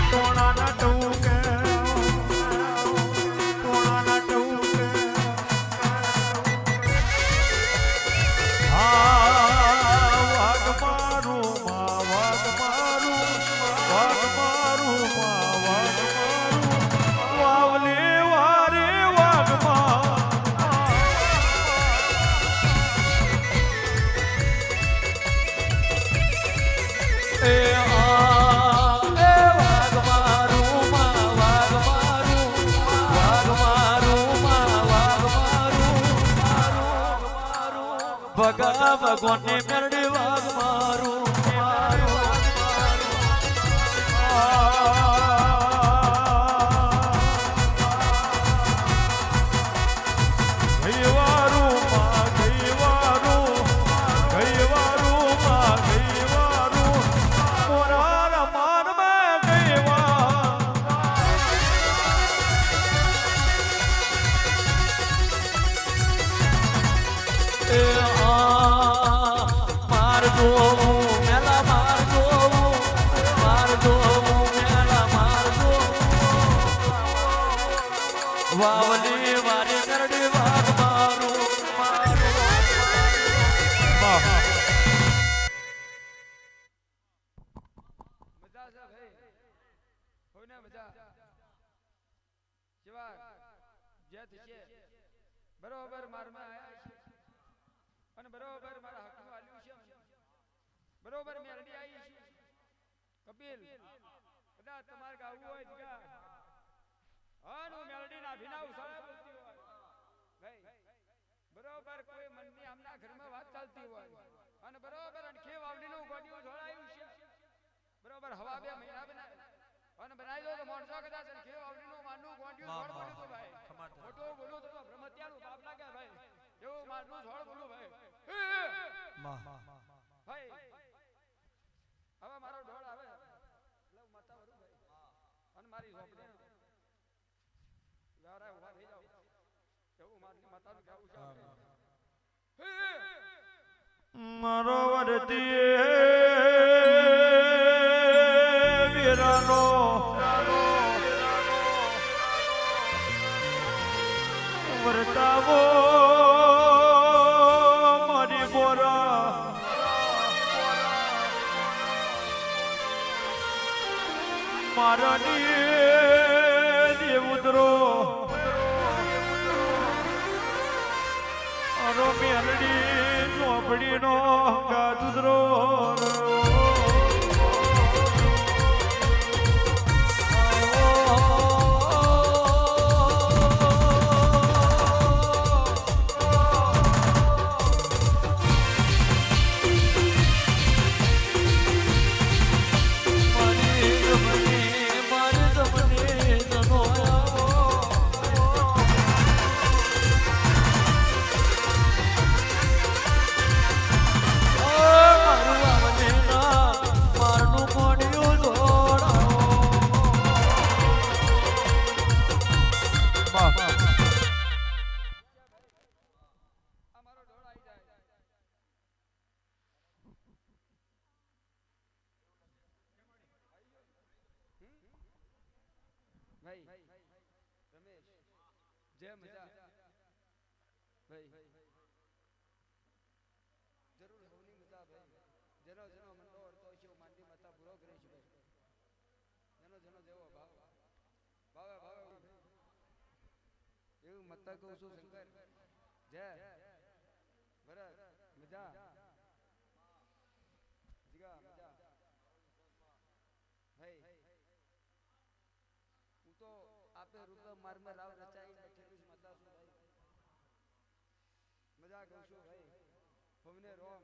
ખટોણાના ટૌકે. ટોણાના ટૌકે. હા વાઘ મારું મા વાગ મારું વાઘ મારું માં વાઘ મારું ભગા મેરડી મારું મારું. વાવલી વારી કરડી વાઘ મારું મજા છે બરોબર, મેરડી આવી છે. કપિલ કદાચ તમારે ગાવું હોય હાનું મેલડી ના ભીના ઉસાળા બોલતી હોય. ભાઈ બરોબર કોઈ મનની આમના ઘરમાં વાત ચાલતી હોય. અને બરોબર અણખે વાવડીનું ગોડિયું ઢોળાયું છે. બરોબર હવા બે મહિના બનાવે. અને બનાવી દો તો મોણસો કદાચ અણખે વાવડીનું માનનું ગોડિયું છોડ બોલ્યું તો ભાઈ. મોટો બોલું તો બ્રહ્મત્યાનું બાપ લાગે ભાઈ. એવું માનનું છોડ બોલું ભાઈ ભાઈ હવે મારો ઢોળ આવે. એટલે માતા વરું ભાઈ. અને મારી ઝોપડી મારો વરતી વીરાનો. વર્તાવો મારી બોરા. મારાની દેવુદરો અરો મેલડી. ચોપડીનો ગાજુદરો ભાઈ રમેશ જય મજા. ભાઈ જરૂર હોની મજા ભાઈ. જેનો જેનો મંડો અડતો છે માંડી માતા પૂરો કરે છે ભાઈ. જેનો જેનો જેવો ભાવ. ભાવે ભાવે એવું. મત્તા કહું છું શંકર. જય. ભરત મજા જીગા મજા ભાઈ હું તો આપે રૂપ મારમાં રાવ રચાઈ બેઠેલું મતા મજા કહું છું ભાઈ. ભવને રોમ.